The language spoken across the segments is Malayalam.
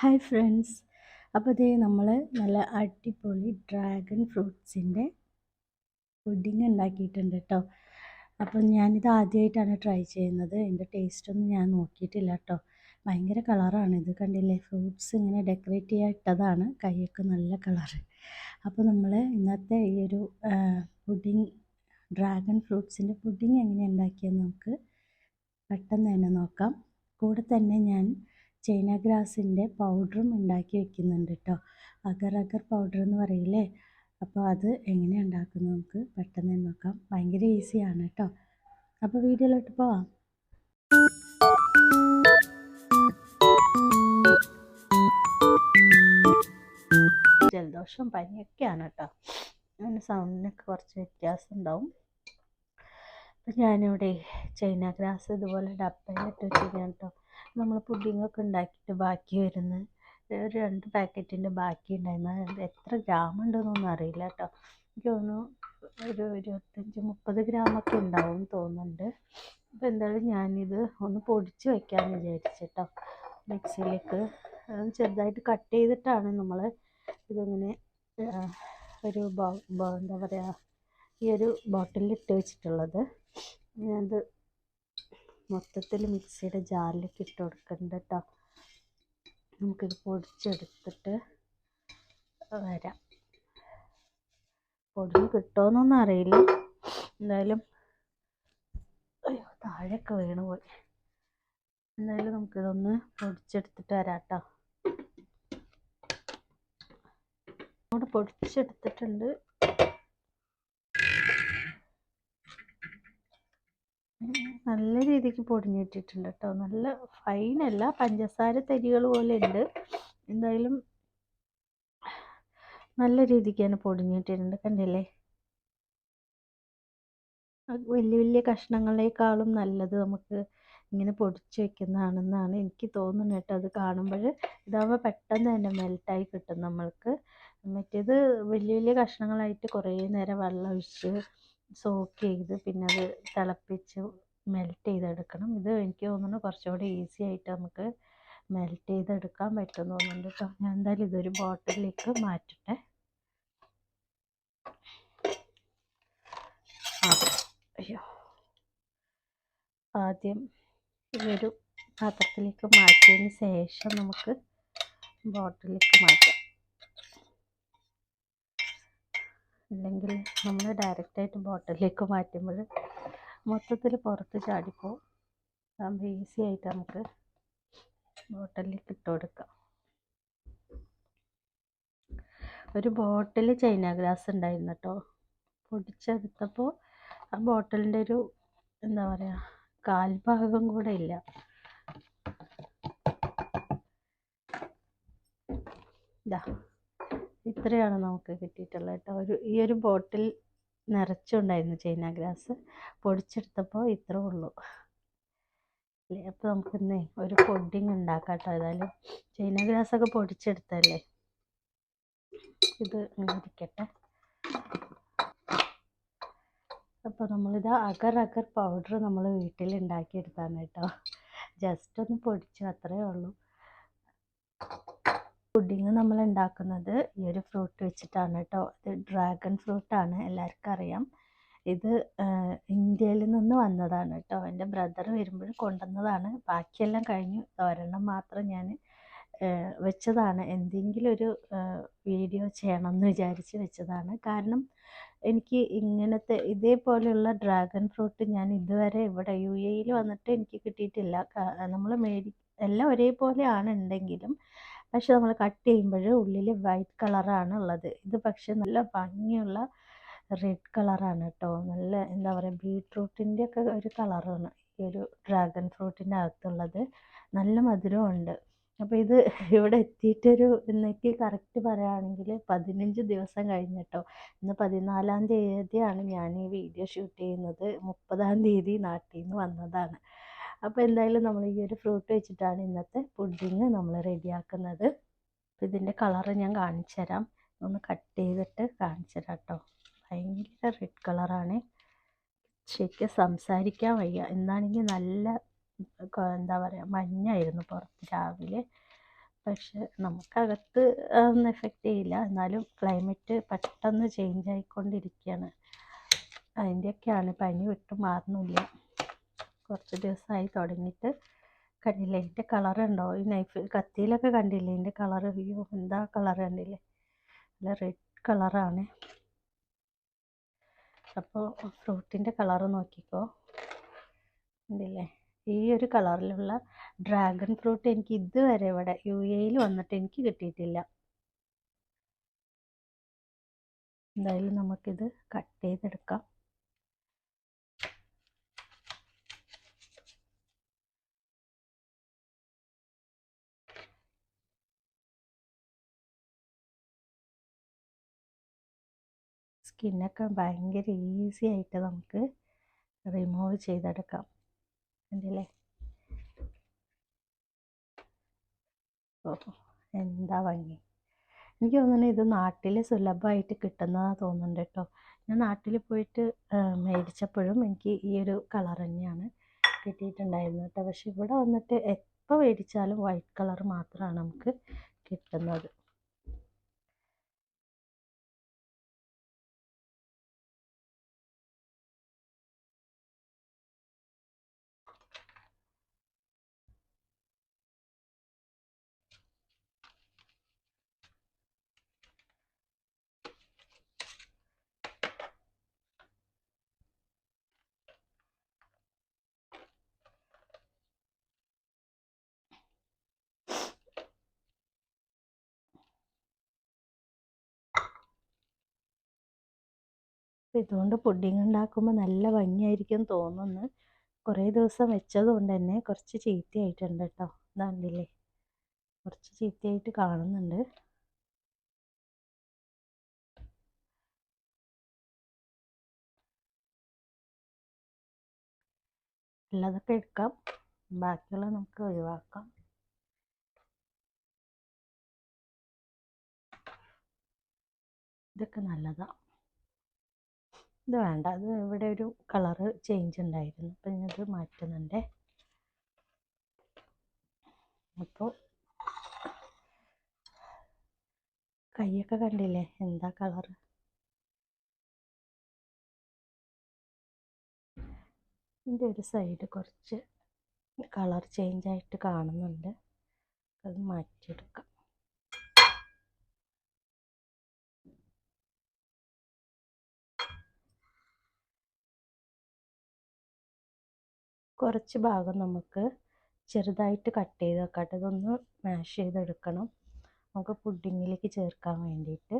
Hi friends. അപ്പോൾ ഇതേ നമ്മൾ നല്ല അടിപൊളി ഡ്രാഗൺ ഫ്രൂട്ട്സിന്റെ പുഡിങ് ഉണ്ടാക്കിയിട്ടുണ്ട് കേട്ടോ അപ്പം ഞാനിത് ആദ്യമായിട്ടാണ് ട്രൈ ചെയ്യുന്നത്. എന്റെ ടേസ്റ്റൊന്നും ഞാൻ നോക്കിയിട്ടില്ല കേട്ടോ ഭയങ്കര കളറാണ് ഇത് കണ്ടില്ലേ? ഫ്രൂട്ട്സ് ഇങ്ങനെ ഡെക്കറേറ്റ് ചെയ്യാൻ ഇട്ടതാണ്. കൈയൊക്കെ നല്ല കളറ്. അപ്പോൾ നമ്മൾ ഇന്നത്തെ ഈ ഒരു പുഡിങ് ഡ്രാഗൺ ഫ്രൂട്ട്സിന്റെ പുഡിങ് എങ്ങനെ ഉണ്ടാക്കിയെന്ന് നമുക്ക് പെട്ടെന്ന് തന്നെ നോക്കാം. കൂടെ തന്നെ ഞാൻ ചൈന ഗ്രാസിന്റെ പൗഡറും ഉണ്ടാക്കി വെക്കുന്നുണ്ട് കേട്ടോ അഗർ അഗർ പൗഡർ എന്ന് പറയില്ലേ? അപ്പോൾ അത് എങ്ങനെ ഉണ്ടാക്കുന്നു നമുക്ക് പെട്ടെന്ന് നോക്കാം. ഭയങ്കര ഈസിയാണ് കേട്ടോ അപ്പോൾ വീഡിയോയിലോട്ട് പോവാം. ജലദോഷം പനിയൊക്കെയാണ് കേട്ടോ അങ്ങനെ സൗണ്ടിനൊക്കെ കുറച്ച് വ്യത്യാസം ഉണ്ടാവും. അപ്പം ഞാനിവിടെ ചൈന ഗ്രാസ് ഇതുപോലെ ഡപ്പയിലിട്ട് വെച്ചിരിക്കുകയാണ് കേട്ടോ നമ്മൾ പുഡിങ്ങൊക്കെ ഉണ്ടാക്കിയിട്ട് ബാക്കി വരുന്ന ഒരു രണ്ട് പാക്കറ്റിന്റെ ബാക്കി ഉണ്ടായിരുന്നു എത്ര ഗ്രാം ഉണ്ടെന്നൊന്നും അറിയില്ല കേട്ടോ. എനിക്ക് തോന്നുന്നു ഒരു ഇരുപത്തഞ്ച് മുപ്പത് ഗ്രാമൊക്കെ ഉണ്ടാവും തോന്നുന്നുണ്ട്. അപ്പോൾ എന്തായാലും ഞാനിത് ഒന്ന് പൊടിച്ച് വയ്ക്കാമെന്ന് വിചാരിച്ചിട്ടോ മിക്സിയിലേക്ക് ചെറുതായിട്ട് കട്ട് ചെയ്തിട്ടാണ് നമ്മൾ ഇതിങ്ങനെ ഒരു എന്താ പറയുക ഈ ഒരു ബോട്ടിലിൽ ഇട്ട് വെച്ചിട്ടുള്ളത്. ഞാനത് മൊത്തത്തിൽ മിക്സിയുടെ ജാറിലേക്ക് ഇട്ട് കൊടുക്കുന്നുണ്ട് കേട്ടോ നമുക്കിത് പൊടിച്ചെടുത്തിട്ട് വരാം. പൊടിഞ്ഞ് കിട്ടുമോന്നൊന്നും അറിയില്ല. എന്തായാലും അയ്യോ താഴെയൊക്കെ വീണ് പോയി. എന്തായാലും നമുക്കിതൊന്ന് പൊടിച്ചെടുത്തിട്ട് വരാം കേട്ടോ അവിടെ പൊടിച്ചെടുത്തിട്ടുണ്ട്. നല്ല രീതിക്ക് പൊടിഞ്ഞിട്ടിട്ടുണ്ട് കേട്ടോ നല്ല ഫൈനല്ല പഞ്ചസാര തരികൾ പോലെ ഉണ്ട്. എന്തായാലും നല്ല രീതിക്ക് തന്നെ പൊടിഞ്ഞിട്ടിട്ടുണ്ട് കണ്ടില്ലേ വലിയ വലിയ കഷ്ണങ്ങളെക്കാളും നല്ലത് നമുക്ക് ഇങ്ങനെ പൊടിച്ച് വെക്കുന്നതാണെന്നാണ് എനിക്ക് തോന്നുന്നത് കേട്ടോ. അത് കാണുമ്പോൾ ഇതാകുമ്പോൾ പെട്ടെന്ന് തന്നെ മെൽറ്റായി കിട്ടും നമ്മൾക്ക്. മറ്റേത് വലിയ വലിയ കഷ്ണങ്ങളായിട്ട് കുറേ നേരം വെള്ളം ഒഴിച്ച് സോക്ക് ചെയ്ത് പിന്നെ അത് തിളപ്പിച്ച് മെൽറ്റ് ചെയ്തെടുക്കണം. ഇത് എനിക്ക് തോന്നുന്നു കുറച്ചുകൂടി ഈസി ആയിട്ട് നമുക്ക് മെൽറ്റ് ചെയ്തെടുക്കാൻ പറ്റുമെന്ന് തോന്നുന്നുണ്ട് കേട്ടോ. ഞാൻ എന്തായാലും ഇതൊരു ബോട്ടിലേക്ക് മാറ്റട്ടെ. അയ്യോ. ആദ്യം ഇതൊരു പാത്രത്തിലേക്ക് മാറ്റിയതിന് ശേഷം നമുക്ക് ബോട്ടിലേക്ക് മാറ്റാം. അല്ലെങ്കിൽ നമ്മൾ ഡയറക്റ്റായിട്ട് ബോട്ടിലേക്ക് മാറ്റുമ്പോൾ മൊത്തത്തിൽ പുറത്ത് ചാടിപ്പോവും. അതാകുമ്പോൾ ഈസി ആയിട്ട് നമുക്ക് ബോട്ടലിലേക്ക് ഇട്ട് കൊടുക്കാം ഒരു ബോട്ടിൽ ചൈന ഗ്ലാസ് ഉണ്ടായിരുന്നു കേട്ടോ പൊടിച്ചെടുത്തപ്പോൾ ആ ബോട്ടിലിന്റെ ഒരു എന്താ പറയുക കാൽഭാഗം കൂടെ ഇല്ല. ഇതാ ഇത്രയാണ് നമുക്ക് കിട്ടിയിട്ടുള്ളത് കേട്ടോ ഒരു ഈ ഒരു ബോട്ടിൽ നിറച്ചുണ്ടായിരുന്നു ചൈന ഗ്രാസ്. പൊടിച്ചെടുത്തപ്പോൾ ഇത്രേ ഉള്ളൂ. അപ്പോൾ നമുക്കിന്നേ ഒരു പുഡിങ് ഉണ്ടാക്കാം കേട്ടോ. ഏതായാലും ചൈന ഗ്രാസൊക്കെ പൊടിച്ചെടുത്തല്ലേ? ഇത് ഇരിക്കട്ടെ. അപ്പോൾ നമ്മളിത് അഗർ അഗർ പൗഡർ നമ്മൾ വീട്ടിൽ ഉണ്ടാക്കിയെടുത്താണ് കേട്ടോ. ജസ്റ്റ് ഒന്ന് പൊടിച്ചു അത്രേ ഉള്ളൂ. പുഡിങ് നമ്മൾ ഉണ്ടാക്കുന്നത് ഈ ഒരു ഫ്രൂട്ട് വെച്ചിട്ടാണ് കേട്ടോ. ഇത് ഡ്രാഗൺ ഫ്രൂട്ടാണ് എല്ലാവർക്കും അറിയാം ഇത് ഇന്ത്യയിൽ നിന്ന് വന്നതാണ് കേട്ടോ. എന്റെ ബ്രദർ വരുമ്പോൾ കൊണ്ടുവന്നതാണ്. ബാക്കിയെല്ലാം കഴിഞ്ഞു. ഒരെണ്ണം മാത്രം ഞാൻ വെച്ചതാണ്. എന്തെങ്കിലും ഒരു വീഡിയോ ചെയ്യണം എന്ന് വിചാരിച്ച് വെച്ചതാണ്. കാരണം എനിക്ക് ഇങ്ങനത്തെ ഇതേപോലെയുള്ള ഡ്രാഗൺ ഫ്രൂട്ട് ഞാൻ ഇതുവരെ ഇവിടെ യു എയിൽ വന്നിട്ട് എനിക്ക് കിട്ടിയിട്ടില്ല. നമ്മൾ മേടി എല്ലാം ഒരേപോലെയാണ് ഉണ്ടെങ്കിലും പക്ഷെ നമ്മൾ കട്ട് ചെയ്യുമ്പോൾ ഉള്ളിൽ വൈറ്റ് കളറാണ് ഉള്ളത്. ഇത് പക്ഷെ നല്ല ഭംഗിയുള്ള റെഡ് കളറാണ് കേട്ടോ. നല്ല എന്താ പറയുക ബീട്രൂട്ടിന്റെ ഒക്കെ ഒരു കളറാണ് ഈ ഒരു ഡ്രാഗൺ ഫ്രൂട്ടിന്റെ അകത്തുള്ളത്. നല്ല മധുരമുണ്ട് അപ്പോൾ ഇത് ഇവിടെ എത്തിയിട്ടൊരു ഇന്നേക്ക് കറക്റ്റ് പറയുകയാണെങ്കിൽ പതിനഞ്ച് ദിവസം കഴിഞ്ഞിട്ടോ. ഇന്ന് പതിനാലാം തീയതിയാണ് ഞാൻ ഈ വീഡിയോ ഷൂട്ട് ചെയ്യുന്നത്. മുപ്പതാം തീയതി നാട്ടിൽ നിന്ന് വന്നതാണ്. അപ്പോൾ എന്തായാലും നമ്മൾ ഈ ഒരു ഫ്രൂട്ട് വെച്ചിട്ടാണ് ഇന്നത്തെ പുഡിങ് നമ്മൾ റെഡിയാക്കുന്നത്. അപ്പോൾ ഇതിന്റെ കളറ് ഞാൻ കാണിച്ചു തരാം. ഒന്ന് കട്ട് ചെയ്തിട്ട് കാണിച്ചു തരാം കേട്ടോ ഭയങ്കര റെഡ് കളറാണ് ശരിക്കും സംസാരിക്കാൻ വയ്യ. എന്നാണെങ്കിൽ നല്ല എന്താ പറയുക മഞ്ഞായിരുന്നു പുറത്ത് രാവിലെ. പക്ഷെ നമുക്കകത്ത് ഒന്നും എഫക്റ്റ് ചെയ്യില്ല. എന്നാലും ക്ലൈമറ്റ് പെട്ടെന്ന് ചേഞ്ച് ആയിക്കൊണ്ടിരിക്കുകയാണ്. അതിന്റെയൊക്കെയാണ് പനി വിട്ട് മാറുന്നില്ല കുറച്ച് ദിവസമായി തുടങ്ങിയിട്ട് കണ്ടില്ലേ? അതിന്റെ കളർ ഉണ്ടോ ഈ നൈഫ് കത്തിയിലൊക്കെ കണ്ടില്ലേ? ഇതിന്റെ കളർ അയ്യോ എന്താ കളർ കണ്ടില്ലേ? നല്ല റെഡ് കളറാണ് അപ്പോൾ ഫ്രൂട്ടിന്റെ കളർ നോക്കിക്കോ. കണ്ടില്ലേ? ഈ ഒരു കളറിലുള്ള ഡ്രാഗൺ ഫ്രൂട്ട് എനിക്ക് ഇതുവരെ ഇവിടെ യു എയിൽ വന്നിട്ട് എനിക്ക് കിട്ടിയിട്ടില്ല. എന്തായാലും നമുക്കിത് കട്ട് ചെയ്തെടുക്കാം. സ്കിന്നൊക്കെ ഭയങ്കര ഈസി ആയിട്ട് നമുക്ക് റിമൂവ് ചെയ്തെടുക്കാം. കണ്ടില്ലേ? ഓ എന്താ ഭംഗി. എനിക്ക് തോന്നുന്നു ഇത് നാട്ടിൽ സുലഭമായിട്ട് കിട്ടുന്നതാണ് തോന്നുന്നുണ്ട് കേട്ടോ. ഞാൻ നാട്ടിൽ പോയിട്ട് മേടിച്ചപ്പോഴും എനിക്ക് ഈ ഒരു കളർ തന്നെയാണ് കിട്ടിയിട്ടുണ്ടായിരുന്നത് കേട്ടോ. പക്ഷെ ഇവിടെ വന്നിട്ട് എപ്പോൾ മേടിച്ചാലും വൈറ്റ് കളർ മാത്രമാണ് നമുക്ക് കിട്ടുന്നത്. ഇതുകൊണ്ട് പുഡിങ് ഉണ്ടാക്കുമ്പോൾ നല്ല ഭംഗിയായിരിക്കും തോന്നുന്നു. കുറേ ദിവസം വെച്ചത് കൊണ്ട് തന്നെ കുറച്ച് ചീത്തയായിട്ടുണ്ട് കേട്ടോ. ഇതാണ്ടില്ലേ കുറച്ച് ചീത്തയായിട്ട് കാണുന്നുണ്ട്. ഉള്ളതൊക്കെ എടുക്കാം. ബാക്കിയുള്ള നമുക്ക് ഒഴിവാക്കാം. ഇതൊക്കെ നല്ലതാണ് ഇത് വേണ്ട. അത് ഇവിടെ ഒരു കളറ് ചേഞ്ച് ഉണ്ടായിരുന്നു. അപ്പം ഞാനത് മാറ്റുന്നുണ്ട്. അപ്പോൾ കൈയൊക്കെ കണ്ടില്ലേ? എന്താ കളറ് ഇതിന്റെ ഒരു സൈഡ് കുറച്ച് കളർ ചേഞ്ച് ആയിട്ട് കാണുന്നുണ്ട്. അത് മാറ്റിയെടുക്കാം. കുറച്ച് ഭാഗം നമുക്ക് ചെറുതായിട്ട് കട്ട് ചെയ്ത് വെക്കാം ഇതൊന്ന് മാഷ് ചെയ്തെടുക്കണം. നമുക്ക് പുഡിങ്ങിലേക്ക് ചേർക്കാൻ വേണ്ടിയിട്ട്.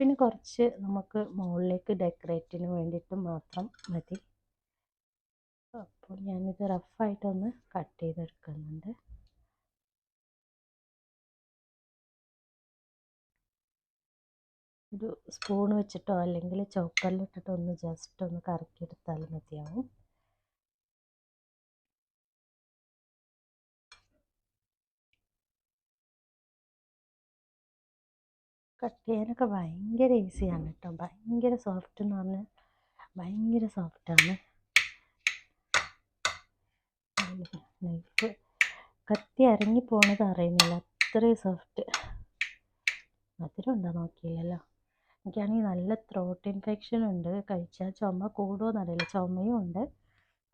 പിന്നെ കുറച്ച് നമുക്ക് മുകളിലേക്ക് ഡെക്കറേറ്റിന് വേണ്ടിയിട്ട് മാത്രം മതി. അപ്പോൾ ഞാനിത് റഫായിട്ടൊന്ന് കട്ട് ചെയ്തെടുക്കുന്നുണ്ട്. ഒരു സ്പൂൺ വെച്ചിട്ടോ അല്ലെങ്കിൽ ചോക്കറിലിട്ടിട്ടോ ഒന്ന് ജസ്റ്റ് ഒന്ന് കറക്കിയെടുത്താൽ മതിയാവും. കട്ട് ചെയ്യാനൊക്കെ ഭയങ്കര ഈസിയാണ് കേട്ടോ ഭയങ്കര സോഫ്റ്റ് എന്ന് പറഞ്ഞാൽ ഭയങ്കര സോഫ്റ്റാണ് നൈഫ് കത്തി ഇറങ്ങി പോണത് അറിയുന്നില്ല. അത്രയും സോഫ്റ്റ് മധുരം ഉണ്ടോ നോക്കിയില്ലല്ലോ എനിക്കാണെങ്കിൽ നല്ല ത്രോട്ട് ഇൻഫെക്ഷൻ ഉണ്ട്. കഴിച്ചാൽ ചുമ കൂടുമെന്നറിയില്ല ചുമയും ഉണ്ട്.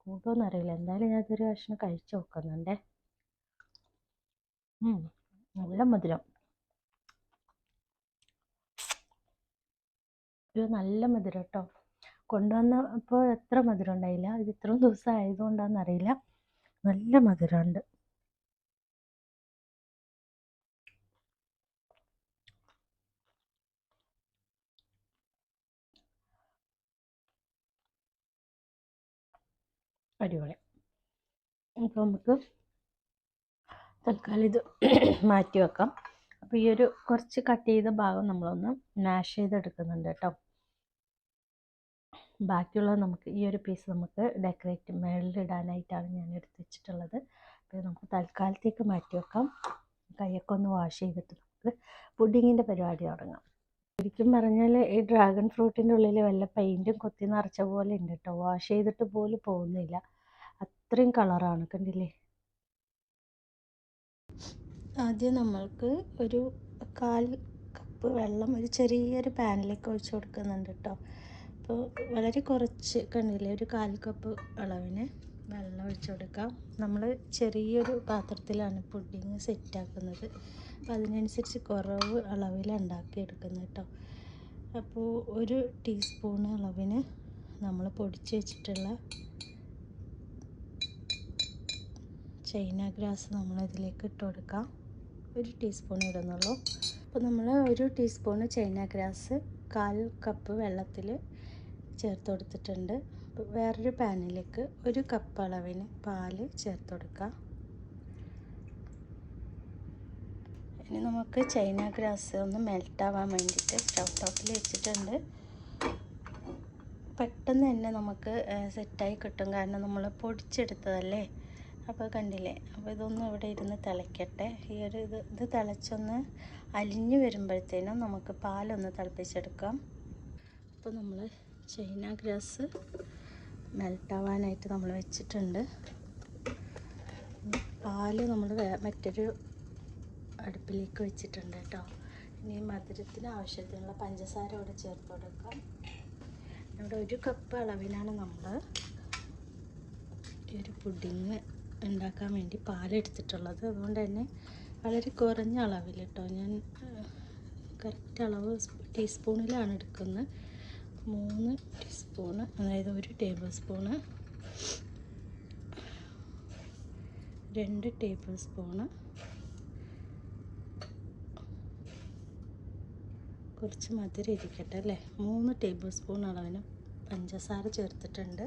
കൂടുമെന്നറിയില്ല എന്തായാലും ഞാൻ ഇതൊരു കഷ്ണം കഴിച്ചു നോക്കുന്നുണ്ടേ. നല്ല മധുരം. ഒരു നല്ല മധുരം കേട്ടോ കൊണ്ടുവന്നപ്പോൾ എത്ര മധുരം ഉണ്ടായില്ല. ഇത് ഇത്രയും ദിവസം ആയതുകൊണ്ടാണെന്ന് അറിയില്ല. നല്ല മധുരമുണ്ട്. അടിപൊളി. അപ്പോൾ നമുക്ക് തൽക്കാലം ഇത് മാറ്റി വെക്കാം. അപ്പോൾ ഈ ഒരു കുറച്ച് കട്ട് ചെയ്ത ഭാഗം നമ്മളൊന്ന് മാഷ് ചെയ്തെടുക്കുന്നുണ്ട് കേട്ടോ ബാക്കിയുള്ളത് നമുക്ക് ഈ ഒരു പീസ് നമുക്ക് ഡെക്കറേറ്റ് മേളിലിടാനായിട്ടാണ് ഞാൻ എടുത്ത് വെച്ചിട്ടുള്ളത് അപ്പോൾ നമുക്ക് തൽക്കാലത്തേക്ക് മാറ്റി വെക്കാം. കൈയൊക്കെ ഒന്ന് വാഷ് ചെയ്തിട്ട് നമുക്ക് പുഡിങ്ങിന്റെ പരിപാടി തുടങ്ങാം. ശരിക്കും പറഞ്ഞാൽ ഈ ഡ്രാഗൺ ഫ്രൂട്ടിന്റെ ഉള്ളിൽ വല്ല പെയിന്റും കൊത്തി നിറച്ച പോലെ ഉണ്ട് കേട്ടോ. വാഷ് ചെയ്തിട്ട് പോലും പോകുന്നില്ല. അത്രയും കളറാണ് കണ്ടില്ലേ? ആദ്യം നമ്മൾക്ക് ഒരു കാൽ കപ്പ് വെള്ളം ഒരു ചെറിയൊരു പാനിലേക്ക് ഒഴിച്ചു കൊടുക്കുന്നുണ്ട് കേട്ടോ. അപ്പോൾ വളരെ കുറച്ച് കണ്ടില്ലേ ഒരു കാൽ കപ്പ് അളവിന് വെള്ളം ഒഴിച്ചു കൊടുക്കാം. നമ്മൾ ചെറിയൊരു പാത്രത്തിലാണ് പുഡിങ് സെറ്റാക്കുന്നത്. അപ്പോൾ അതിനനുസരിച്ച് കുറവ് അളവിൽ ഉണ്ടാക്കിയെടുക്കുന്നത് കേട്ടോ. അപ്പോൾ ഒരു ടീസ്പൂൺ അളവിന് നമ്മൾ പൊടിച്ച് വെച്ചിട്ടുള്ള ചൈന ഗ്രാസ് നമ്മൾ ഇതിലേക്ക് ഇട്ട് കൊടുക്കാം. ഒരു ടീസ്പൂൺ ഇടുന്നുള്ളൂ. അപ്പോൾ നമ്മൾ ഒരു ടീസ്പൂൺ ചൈന ഗ്രാസ് കാൽ കപ്പ് വെള്ളത്തിൽ ചേർത്ത് കൊടുത്തിട്ടുണ്ട്. വേറൊരു പാനിലേക്ക് ഒരു കപ്പ് അളവിന് പാൽ ചേർത്ത് കൊടുക്കാം. ഇനി നമുക്ക് ചൈന ഗ്രാസ് ഒന്ന് മെൽട്ടാവാൻ വേണ്ടിയിട്ട് സ്റ്റൗ ടോപ്പിൽ വെച്ചിട്ടുണ്ട്. പെട്ടെന്ന് തന്നെ നമുക്ക് സെറ്റായി കിട്ടും. കാരണം നമ്മൾ പൊടിച്ചെടുത്തതല്ലേ? അപ്പോൾ കണ്ടില്ലേ? അപ്പോൾ ഇതൊന്നും ഇവിടെ ഇരുന്ന് തിളയ്ക്കട്ടെ. ഈ ഒരു ഇത് ഇത് തിളച്ചൊന്ന് അലിഞ്ഞു വരുമ്പോഴത്തേനും നമുക്ക് പാലൊന്ന് തിളപ്പിച്ചെടുക്കാം. അപ്പോൾ നമ്മൾ ചൈന ഗ്രാസ് മെൽട്ടാവാനായിട്ട് നമ്മൾ വെച്ചിട്ടുണ്ട്. പാൽ നമ്മൾ മറ്റൊരു അടുപ്പിലേക്ക് വെച്ചിട്ടുണ്ട് കേട്ടോ ഇനി മധുരത്തിന് ആവശ്യത്തിനുള്ള പഞ്ചസാര ഇവിടെ ചേർത്ത് കൊടുക്കാം. ഇവിടെ ഒരു കപ്പ് അളവിനാണ് നമ്മൾ ഈ ഒരു പുഡിങ് ഉണ്ടാക്കാൻ വേണ്ടി പാലെടുത്തിട്ടുള്ളത്. അതുകൊണ്ട് തന്നെ വളരെ കുറഞ്ഞ അളവിൽ കേട്ടോ ഞാൻ കറക്റ്റ് അളവ് ടീസ്പൂണിലാണ് എടുക്കുന്നത്. മൂന്ന് ടീസ്പൂണ് അതായത് ഒരു ടേബിൾ സ്പൂണ്. രണ്ട് ടേബിൾ സ്പൂണ്. കുറച്ച് മധുരം ഇരിക്കട്ടെ അല്ലേ? മൂന്ന് ടേബിൾ സ്പൂൺ അളവിന് പഞ്ചസാര ചേർത്തിട്ടുണ്ട്.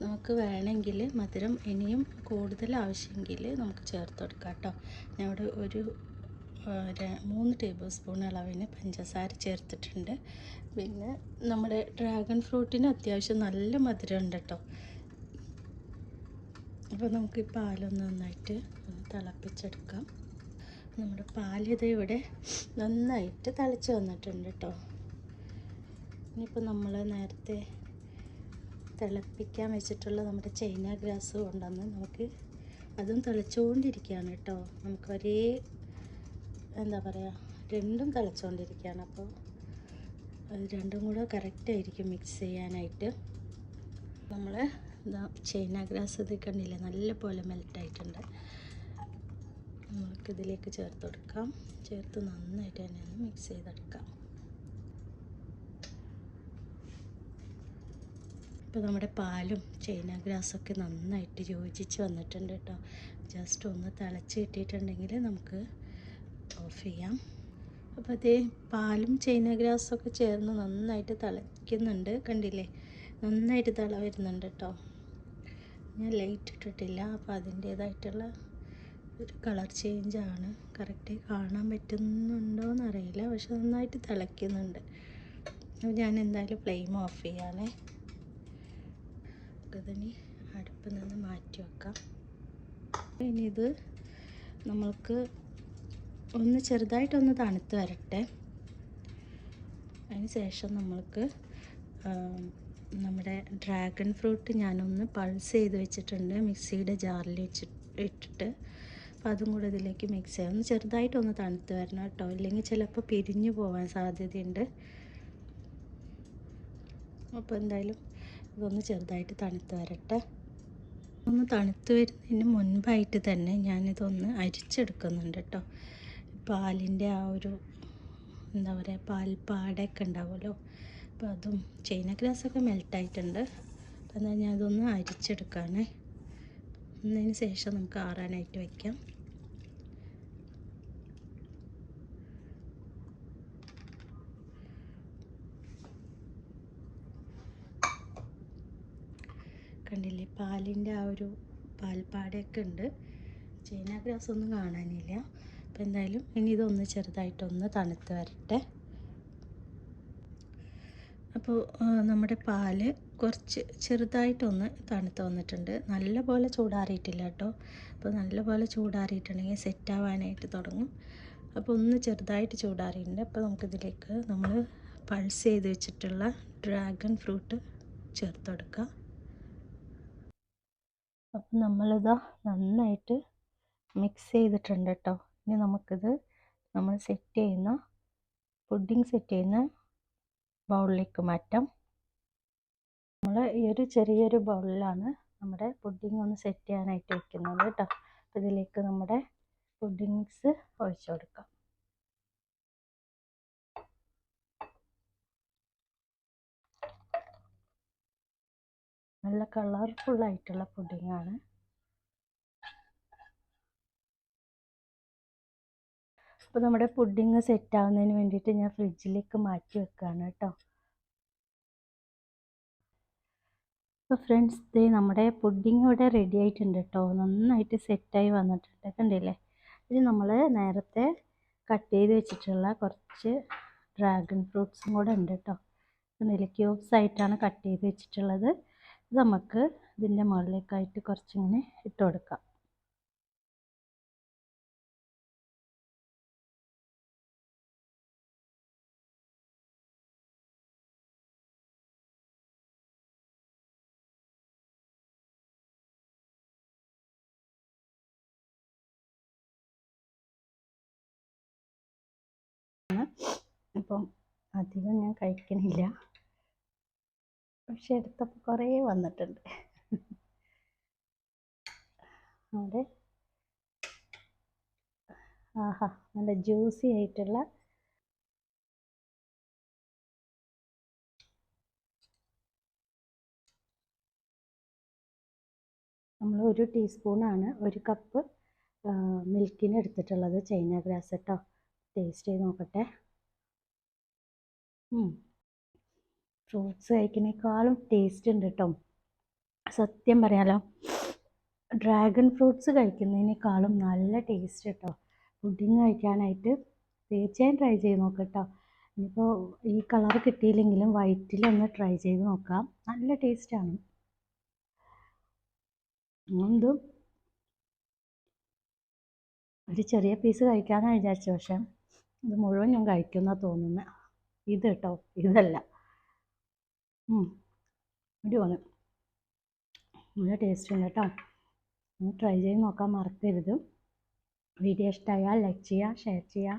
നമുക്ക് വേണമെങ്കിൽ മധുരം ഇനിയും കൂടുതൽ ആവശ്യമെങ്കിൽ നമുക്ക് ചേർത്ത് കൊടുക്കാം കേട്ടോ. ഞാൻ ഇവിടെ ഒരു മൂന്ന് ടേബിൾ സ്പൂൺ അളവിന് പഞ്ചസാര ചേർത്തിട്ടുണ്ട്. പിന്നെ നമ്മുടെ ഡ്രാഗൺ ഫ്രൂട്ടിന് അത്യാവശ്യം നല്ല മധുരം ഉണ്ട് കേട്ടോ അപ്പോൾ നമുക്ക് ഈ പാലൊന്ന് നന്നായിട്ട് ഒന്ന് തിളപ്പിച്ചെടുക്കാം. നമ്മുടെ പാലിത് ഇവിടെ നന്നായിട്ട് തിളച്ച് വന്നിട്ടുണ്ട് കേട്ടോ ഇനിയിപ്പോൾ നമ്മൾ നേരത്തെ തിളപ്പിക്കാൻ വെച്ചിട്ടുള്ള നമ്മുടെ ചൈന ഗ്രാസ് കൊണ്ടുവന്ന് നമുക്ക് അതും തിളച്ചുകൊണ്ടിരിക്കുകയാണ് കേട്ടോ നമുക്ക് ഒരേ എന്താ പറയുക രണ്ടും തിളച്ചുകൊണ്ടിരിക്കുകയാണ് അപ്പോൾ രണ്ടും കൂടെ കറക്റ്റായിരിക്കും മിക്സ് ചെയ്യാനായിട്ട്. നമ്മൾ ചൈന ഗ്രാസ് ഇത് കണ്ടില്ലേ നല്ല പോലെ മെൽറ്റായിട്ടുണ്ട് നമുക്കിതിലേക്ക് ചേർത്ത് കൊടുക്കാം. ചേർത്ത് നന്നായിട്ട് തന്നെ ഒന്ന് മിക്സ് ചെയ്തെടുക്കാം. ഇപ്പോൾ നമ്മുടെ പാലും ചൈന ഗ്രാസൊക്കെ നന്നായിട്ട് യോജിച്ച് വന്നിട്ടുണ്ട് കേട്ടോ. ജസ്റ്റ് ഒന്ന് തിളച്ച് കിട്ടിയിട്ടുണ്ടെങ്കിൽ നമുക്ക് ഓഫ് ചെയ്യാം. അപ്പോൾ അതേ പാലും ചൈന ഗ്രാസൊക്കെ ചേർന്ന് നന്നായിട്ട് തിളയ്ക്കുന്നുണ്ട്. കണ്ടില്ലേ? നന്നായിട്ട് തിള വരുന്നുണ്ട് കേട്ടോ ഞാൻ ലൈറ്റ് ഇട്ടിട്ടില്ല. അപ്പോൾ അതിന്റേതായിട്ടുള്ള ഒരു കളർ ചേഞ്ചാണ് കറക്റ്റ് കാണാൻ പറ്റുന്നുണ്ടോ എന്നറിയില്ല പക്ഷെ നന്നായിട്ട് തിളയ്ക്കുന്നുണ്ട്. അപ്പോൾ ഞാൻ എന്തായാലും ഫ്ലെയിം ഓഫ് ചെയ്യാനേ നമുക്കിതിനി അടുപ്പിൽ നിന്ന് മാറ്റി വെക്കാം. ഇനി ഇത് നമ്മൾക്ക് ഒന്ന് ചെറുതായിട്ടൊന്ന് തണുത്ത് വരട്ടെ. അതിന് ശേഷം നമ്മൾക്ക് നമ്മുടെ ഡ്രാഗൺ ഫ്രൂട്ട് ഞാനൊന്ന് പൾസ് ചെയ്ത് വെച്ചിട്ടുണ്ട്. മിക്സിയുടെ ജാറിൽ വെച്ച് ഇട്ടിട്ട്. അപ്പോൾ അതും കൂടെ ഇതിലേക്ക് മിക്സ് ചെയ്യാം. ഒന്ന് ചെറുതായിട്ടൊന്ന് തണുത്ത് വരണം കേട്ടോ. ഇല്ലെങ്കിൽ ചിലപ്പോൾ പിരിഞ്ഞു പോകാൻ സാധ്യതയുണ്ട്. അപ്പോൾ എന്തായാലും ഇതൊന്ന് ചെറുതായിട്ട് തണുത്ത് വരട്ടെ. ഒന്ന് തണുത്ത് വരുന്നതിന് മുൻപായിട്ട് തന്നെ ഞാനിതൊന്ന് അരിച്ചെടുക്കുന്നുണ്ട് കേട്ടോ. പാലിന്റെ ആ ഒരു എന്താ പറയുക പാൽപ്പാടയൊക്കെ ഉണ്ടാവുമല്ലോ. അപ്പോൾ അതും ചൈന ഗ്രാസൊക്കെ മെൽട്ടായിട്ടുണ്ട് അപ്പോൾ എന്നാൽ ഞാൻ അതൊന്ന് അരിച്ചെടുക്കാനേ എന്നതിന് ശേഷം നമുക്ക് ആറാനായിട്ട് വയ്ക്കാം കണ്ടില്ലേ പാലിന്റെ ആ ഒരു പാൽപ്പാടയൊക്കെ ഉണ്ട്. ചൈന ഗ്രാസ് ഒന്നും കാണാനില്ല. അപ്പോൾ എന്തായാലും ഇനി ഇതൊന്ന് ചെറുതായിട്ടൊന്ന് തണുത്ത് വരട്ടെ. അപ്പോൾ നമ്മുടെ പാൽ കുറച്ച് ചെറുതായിട്ടൊന്ന് തണുത്ത് വന്നിട്ടുണ്ട്. നല്ല പോലെ ചൂടാറിയിട്ടില്ല കേട്ടോ. അപ്പോൾ നല്ല പോലെ ചൂടാറിയിട്ടുണ്ടെങ്കിൽ സെറ്റ് ആവാനായിട്ട് തുടങ്ങും. അപ്പോൾ ഒന്ന് ചെറുതായിട്ട് ചൂടാറിയിട്ടുണ്ട്. അപ്പോൾ നമുക്കിതിലേക്ക് നമ്മൾ പൾസ് ചെയ്ത് വെച്ചിട്ടുള്ള ഡ്രാഗൺ ഫ്രൂട്ട് ചേർത്ത് അപ്പം നമ്മളിതാ നന്നായിട്ട് മിക്സ് ചെയ്തിട്ടുണ്ട് കേട്ടോ. ഇനി നമുക്കിത് നമ്മൾ സെറ്റ് ചെയ്യുന്ന പുഡിംഗ് സെറ്റ് ചെയ്യുന്ന ബൗളിലേക്ക് മാറ്റാം. നമ്മൾ ഈ ഒരു ചെറിയൊരു ബൗളിലാണ് നമ്മുടെ പുഡിംഗ് ഒന്ന് സെറ്റ് ചെയ്യാനായിട്ട് വെക്കുന്നത് കേട്ടോ. അപ്പോൾ ഇതിലേക്ക് നമ്മുടെ പുഡിംഗ് മിക്സ് ഒഴിച്ചു കൊടുക്കാം. നല്ല കളർഫുള്ളായിട്ടുള്ള ആയിട്ടുള്ള പുഡിംഗ് ആണ് അപ്പോൾ നമ്മുടെ പുഡിങ് സെറ്റ് ആവുന്നതിന് വേണ്ടിയിട്ട് ഞാൻ ഫ്രിഡ്ജിലേക്ക് മാറ്റി വെക്കുകയാണ് കേട്ടോ. അപ്പോൾ ഫ്രണ്ട്സ് ദേ നമ്മുടെ പുഡിങ് ഇവിടെ റെഡി ആയിട്ടുണ്ട് കേട്ടോ. നന്നായിട്ട് സെറ്റായി വന്നിട്ടുണ്ട്. കണ്ടില്ലേ? ഇത് നമ്മൾ നേരത്തെ കട്ട് ചെയ്ത് വെച്ചിട്ടുള്ള കുറച്ച് ഡ്രാഗൺ ഫ്രൂട്ട്സും കൂടെ ഉണ്ട് കേട്ടോ. കണ്ടില്ലേ? ക്യൂബ്സ് ആയിട്ടാണ് കട്ട് ചെയ്ത് വെച്ചിട്ടുള്ളത്. ഇത് നമുക്ക് ഇതിന്റെ മുകളിലേക്കായിട്ട് കുറച്ചിങ്ങനെ ഇട്ട് കൊടുക്കാം. അപ്പം അധികം ഞാൻ കഴിക്കണില്ല. പക്ഷെ എടുത്തപ്പോൾ കുറേ വന്നിട്ടുണ്ട്. അവിടെ ആഹാ നല്ല ജ്യൂസി ആയിട്ടുള്ള നമ്മൾ ഒരു ടീസ്പൂണാണ് ഒരു കപ്പ് മിൽക്കിന് എടുത്തിട്ടുള്ളത്. ചൈന ഗ്രാസ് കേട്ടോ. ടേസ്റ്റ് ചെയ്ത് നോക്കട്ടെ. ഫ്രൂട്ട്സ് കഴിക്കുന്നേക്കാളും ടേസ്റ്റ് ഉണ്ട് കേട്ടോ സത്യം പറയാലോ ഡ്രാഗൺ ഫ്രൂട്ട്സ് കഴിക്കുന്നതിനേക്കാളും നല്ല ടേസ്റ്റ് കേട്ടോ പുഡിങ് കഴിക്കാനായിട്ട് തീർച്ചയായും ട്രൈ ചെയ്ത് നോക്കട്ടോ ഇനിയിപ്പോൾ ഈ കളർ കിട്ടിയില്ലെങ്കിലും വൈറ്റിലൊന്ന് ട്രൈ ചെയ്ത് നോക്കാം. നല്ല ടേസ്റ്റാണ് എന്തും? ഒരു ചെറിയ പീസ് കഴിക്കാമെന്നാണ് വിചാരിച്ചത് പക്ഷേ ഇത് മുഴുവൻ ഞാൻ കഴിക്കുമെന്നാണ് തോന്നുന്നത് ഇത് കേട്ടോ ഇതല്ല അടിപൊളി. നല്ല ടേസ്റ്റ് ഉണ്ട് കേട്ടോ ട്രൈ ചെയ്ത് നോക്കാൻ മറക്കരുത്. വീഡിയോ ഇഷ്ടമായാൽ ലൈക്ക് ചെയ്യുക ഷെയർ ചെയ്യുക.